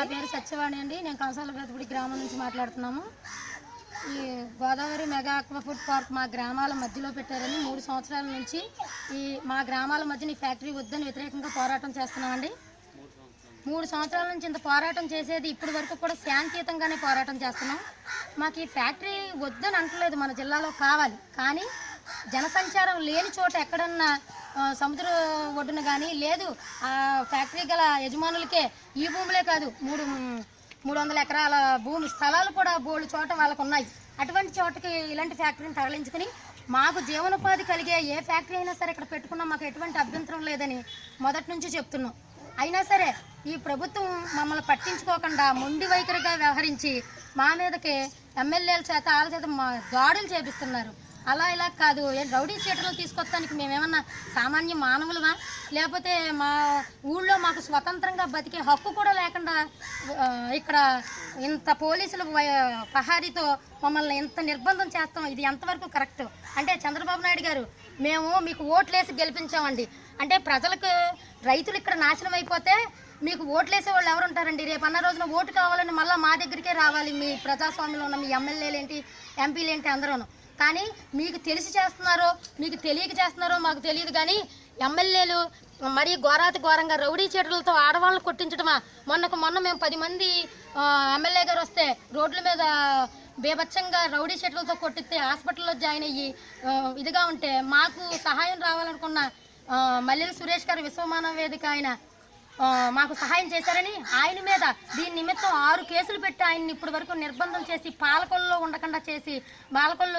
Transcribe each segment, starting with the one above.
నా పేరు సత్యవాణి అండి. నేను కంసాల గ్రామం నుంచి మాట్లాడుతున్నాము. ఈ Godavari mega aqua food park మా గ్రామాల మధ్యలో పెట్టారని మూడు సంవత్సరాల నుంచి ఈ మా గ్రామాల మధ్యన ఈ ఫ్యాక్టరీ వద్దని వ్యతిరేకంగా పోరాటం చేస్తున్నామండి. మూడు సంవత్సరాల నుంచి ఇంత పోరాటం చేసేది ఇప్పటి వరకు కూడా శాంతియుతంగానే పోరాటం చేస్తున్నాం. మాకు ఈ ఫ్యాక్టరీ వద్దని అంటలేదు మన జిల్లాలో కావాలి. కానీ జనసంచారం లేని చోట ఎక్కడన్నా సముద్ర ఒడ్డున కానీ లేదు ఆ ఫ్యాక్టరీ గల యజమానులకే ఈ భూములే కాదు మూడు మూడు వందల ఎకరాల భూమి స్థలాలు కూడా బోళ్ళు చోట వాళ్ళకు ఉన్నాయి అటువంటి చోటకి ఇలాంటి ఫ్యాక్టరీని తరలించుకుని మాకు జీవనోపాధి కలిగే ఏ ఫ్యాక్టరీ అయినా సరే ఇక్కడ పెట్టుకున్నా మాకు ఎటువంటి అభ్యంతరం లేదని మొదటి నుంచి చెప్తున్నాం. అయినా సరే ఈ ప్రభుత్వం మమ్మల్ని పట్టించుకోకుండా మొండి వైఖరిగా వ్యవహరించి మా మీదకి ఎమ్మెల్యేల చేత వాళ్ళ చేత మా దాడులు చేపిస్తున్నారు. అలా ఇలా కాదు. రౌడీ షీటర్లు తీసుకొస్తానికి మేమేమన్నా సామాన్య మానవులమా? లేకపోతే మా ఊళ్ళో మాకు స్వతంత్రంగా బతికే హక్కు కూడా లేకుండా ఇక్కడ ఇంత పోలీసులు పహారీతో మమ్మల్ని ఇంత నిర్బంధం చేస్తాం. ఇది ఎంతవరకు కరెక్ట్? అంటే చంద్రబాబు నాయుడు గారు మేము మీకు ఓట్లేసి గెలిపించామండి. అంటే ప్రజలకు రైతులు ఇక్కడ నాశనం అయిపోతే మీకు ఓట్లేసే వాళ్ళు ఎవరు ఉంటారండి? రేపు అన్న రోజున ఓటు కావాలని మళ్ళీ మా దగ్గరికే రావాలి మీ ప్రజాస్వామ్యంలో ఉన్న మీ ఎమ్మెల్యేలు ఏంటి ఎంపీలు ఏంటి అందరూను. కానీ మీకు తెలిసి చేస్తున్నారో మీకు తెలియక చేస్తున్నారో మాకు తెలియదు కానీ ఎమ్మెల్యేలు మరీ ఘోరాతి ఘోరంగా రౌడీ చీటలతో ఆడవాళ్ళని కొట్టించడమా? మొన్నకు మొన్న మేము పది మంది ఎమ్మెల్యే గారు వస్తే రోడ్ల మీద బీభత్సంగా రౌడీ షెట్లతో కొట్టిస్తే హాస్పిటల్లో జాయిన్ అయ్యి ఇదిగా ఉంటే మాకు సహాయం రావాలనుకున్న మల్లెల సురేష్ గారు విశ్వమానవ వేదిక ఆయన మాకు సహాయం చేశారని ఆయన మీద దీని నిమిత్తం ఆరు కేసులు పెట్టి ఆయన్ని ఇప్పటి వరకు నిర్బంధం చేసి పాలకొల్లో ఉండకుండా చేసి పాలకొల్లు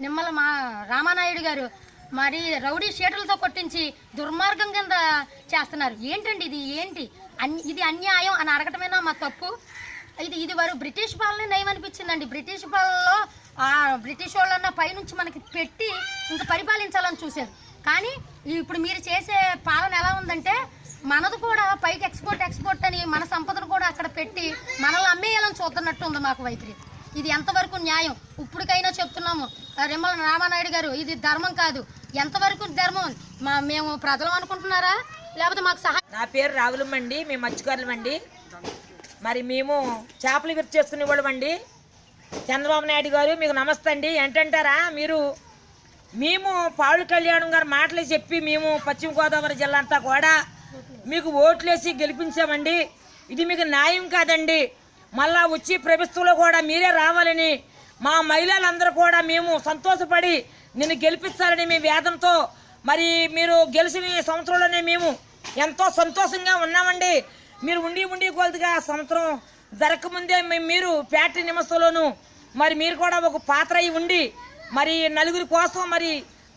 నిమ్మల మా రామానాయుడు గారు మరి రౌడీ షీటలతో కొట్టించి దుర్మార్గం కింద చేస్తున్నారు. ఏంటండి ఇది? ఏంటి? అన్- ఇది అన్యాయం అని అడగటమేనా మా తప్పు? ఇది ఇది వరకు బ్రిటిష్ పాలనే నయం అనిపించిందండి. బ్రిటిష్ పాలనలో ఆ బ్రిటిష్ వాళ్ళన్న పైనుంచి మనకి పెట్టి ఇంకా పరిపాలించాలని చూశారు. కానీ ఇప్పుడు మీరు చేసే పాలన ఎలా ఉందంటే మనది కూడా పైకి ఎక్స్పోర్ట్ ఎక్స్పోర్ట్ అని మన సంపదను కూడా అక్కడ పెట్టి మనల్ని అమ్మేయాలని చూస్తున్నట్టు ఉంది మాకు వైఖరి ఇది ఎంతవరకు న్యాయం? ఇప్పటికైనా చెప్తున్నాము. రిమ్మల రామానాయుడు గారు ఇది ధర్మం కాదు. ఎంతవరకు ధర్మం? మా మేము ప్రజలు అనుకుంటున్నారా? లేకపోతే మాకు సహాయం నా పేరు రావులమ్మండి మేము మత్స్యకారులమండి. మరి మేము చేపలు విరిచి చేసుకునే వాళ్ళమండి చంద్రబాబు నాయుడు గారు మీకు నమస్తే అండి. ఏంటంటారా? మీరు మేము పావుల కళ్యాణం గారు మాటలు చెప్పి మేము పశ్చిమ గోదావరి జిల్లా అంతా కూడా మీకు ఓట్లేసి గెలిపించామండి. ఇది మీకు న్యాయం కాదండి. మళ్ళా వచ్చి ప్రభుత్వంలో కూడా మీరే రావాలని మా మహిళలందరూ కూడా మేము సంతోషపడి నిన్ను గెలిపించాలని మీ వేదంతో మరి మీరు గెలిచిన సంవత్సరంలోనే మేము ఎంతో సంతోషంగా ఉన్నామండి. మీరు ఉండి ఉండి కొలదిగా సంవత్సరం జరగకముందే మీరు ఫ్యాక్టరీ నిమస్లోను మరి మీరు కూడా ఒక పాత్ర ఉండి మరి నలుగురి కోసం మరి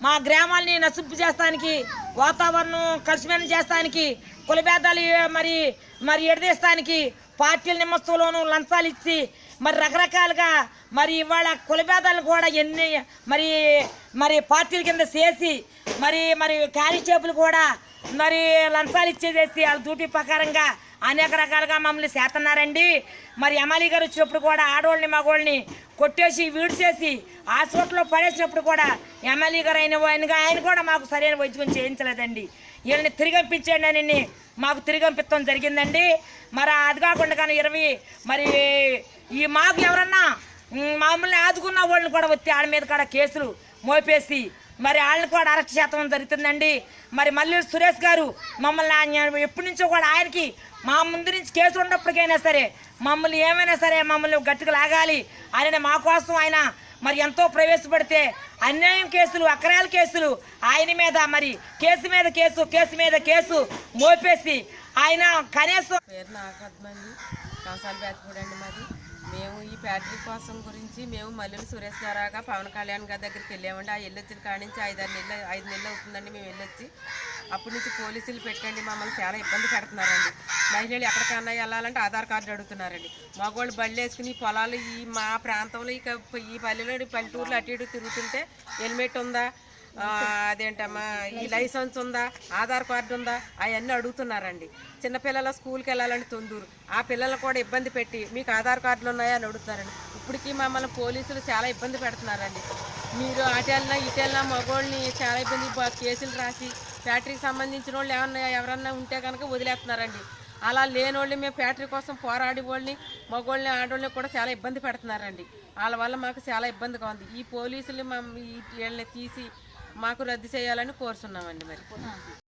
మా గ్రామాల్ని నశింపు చేస్తానికి వాతావరణం కలిసిమెలిసి చేస్తానికి కులభేదాలు మరి మరి ఎడదీస్తానికి పార్టీల నిమస్తంలోనూ లంచాలు ఇచ్చి మరి రకరకాలుగా మరి ఇవాళ కులభేదాలను కూడా ఎన్ని మరి మరి పార్టీల కింద చేసి మరి మరి కానిస్టేబుల్ కూడా మరి లంచాలు ఇచ్చేసేసి వాళ్ళ డ్యూటీ ప్రకారంగా అనేక రకాలుగా మమ్మల్ని చేస్తున్నారండి మరి ఎమ్మెల్యే గారు వచ్చినప్పుడు కూడా ఆడవాళ్ళని మగవాళ్ళని కొట్టేసి వీడ్చేసి హాస్పిటల్లో పడేసినప్పుడు కూడా ఎమ్మెల్యే గారు అయిన ఆయనగా ఆయన కూడా మాకు సరైన వైద్యం చేయించలేదండి. వీళ్ళని తిరిగంపించండి అని మాకు తిరిగంపించడం జరిగిందండి. మరి అది కాకుండా కానీ ఇరవై మరి ఈ మాకు ఎవరన్నా మామూలు ఆదుకున్న వాళ్ళని కూడా వచ్చి ఆడ మీద కూడా కేసులు మోపేసి మరి వాళ్ళని కూడా అరెస్ట్ చేతం జరుగుతుందండి. మరి మళ్ళీ సురేష్ గారు మమ్మల్ని ఆయన ఎప్పటి నుంచో కూడా ఆయనకి మా ముందు నుంచి కేసులు ఉన్నప్పటికైనా సరే మమ్మల్ని ఏమైనా సరే మమ్మల్ని గట్టిగా లాగాలి. ఆయన మా కోసం ఆయన మరి ఎంతో ప్రవేశపెడితే అన్యాయం కేసులు అక్రయాల కేసులు ఆయన మీద మరి కేసు మీద కేసు కేసు మీద కేసు మోపేసి ఆయన కనీసం పేరు నాకు కంసాల మరి. మేము ఈ ఫ్యాక్టరీ కోసం గురించి మేము మల్లెలు సురేష్ గారాగా పవన్ కళ్యాణ్ గారి దగ్గరికి వెళ్ళామండి. ఆ వెళ్ళొచ్చిన కాడి నుంచి ఐదారు నెలలు ఐదు నెలలు అవుతుందండి మేము వెళ్ళొచ్చి. అప్పటి నుంచి పోలీసులు పెట్టండి మమ్మల్ని చాలా ఇబ్బంది పెడుతున్నారండి. మహిళలు ఎక్కడికన్నా వెళ్ళాలంటే ఆధార్ కార్డు అడుగుతున్నారండి. మగవాళ్ళు బళ్ళు వేసుకుని పొలాలు ఈ మా ప్రాంతంలో ఇక ఈ పల్లెలో పల్లెటూరులో అటు ఇటు తిరుగుతుంటే హెల్మెట్ ఉందా? అదేంటమ్మా ఈ లైసెన్స్ ఉందా ఆధార్ కార్డు ఉందా అవన్నీ అడుగుతున్నారండి. చిన్నపిల్లల స్కూల్కి వెళ్ళాలని తొందూరు. ఆ పిల్లలు కూడా ఇబ్బంది పెట్టి మీకు ఆధార్ కార్డులు ఉన్నాయా? అని అడుగుతారండి ఇప్పటికీ మమ్మల్ని పోలీసులు చాలా ఇబ్బంది పెడుతున్నారండి. మీరు అటెళ్ళినా ఇటెళ్ళినా మగోళ్ళని చాలా ఇబ్బంది కేసులు రాసి ఫ్యాక్టరీకి సంబంధించిన వాళ్ళు ఏమన్నా ఎవరన్నా ఉంటే కనుక వదిలేస్తున్నారండి. అలా లేని మేము ఫ్యాక్టరీ కోసం పోరాడి వాళ్ళని మగవాళ్ళని ఆడవాళ్ళని కూడా చాలా ఇబ్బంది పెడుతున్నారండి. వాళ్ళ వల్ల మాకు చాలా ఇబ్బందిగా ఉంది. ఈ పోలీసులు మా వీళ్ళని తీసి మాకు రద్దు చేయాలని కోరుతున్నామండి మరి.